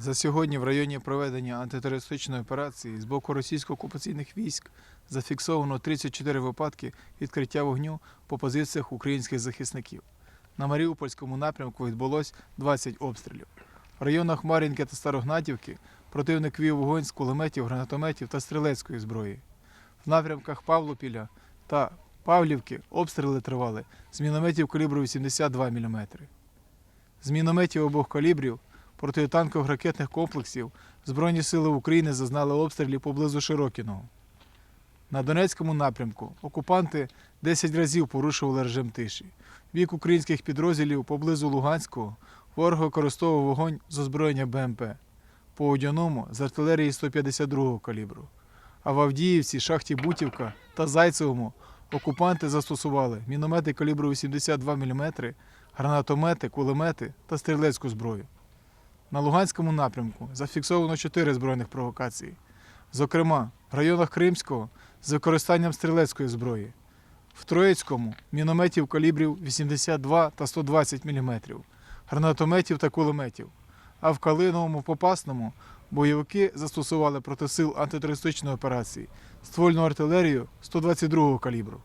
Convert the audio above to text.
За сьогодні в районі проведення антитерористичної операції з боку російсько-окупаційних військ зафіксовано 34 випадки відкриття вогню по позиціях українських захисників. На Маріупольському напрямку відбулось 20 обстрілів. В районах Мар'їнки та Старогнатівки противник вів вогонь з кулеметів, гранатометів та стрілецької зброї. В напрямках Павлопіля та Павлівки обстріли тривали з мінометів калібру 82 мм. З мінометів обох калібрів протитанкових ракетних комплексів Збройні сили України зазнали обстрілів поблизу Широкіного. На Донецькому напрямку окупанти 10 разів порушували режим тиші. Бік українських підрозділів поблизу Луганського ворог використовував вогонь з озброєння БМП, по Одяному з артилерії 152-го калібру. А в Авдіївці, шахті Бутівка та Зайцевому окупанти застосували міномети калібру 82 мм, гранатомети, кулемети та стрілецьку зброю. На Луганському напрямку зафіксовано чотири збройних провокації. Зокрема, в районах Кримського з використанням стрілецької зброї, в Троїцькому мінометів калібрів 82 та 120 мм, гранатометів та кулеметів. А в Калиновому Попасному бойовики застосували проти сил антитерористичної операції ствольну артилерію 122 калібру.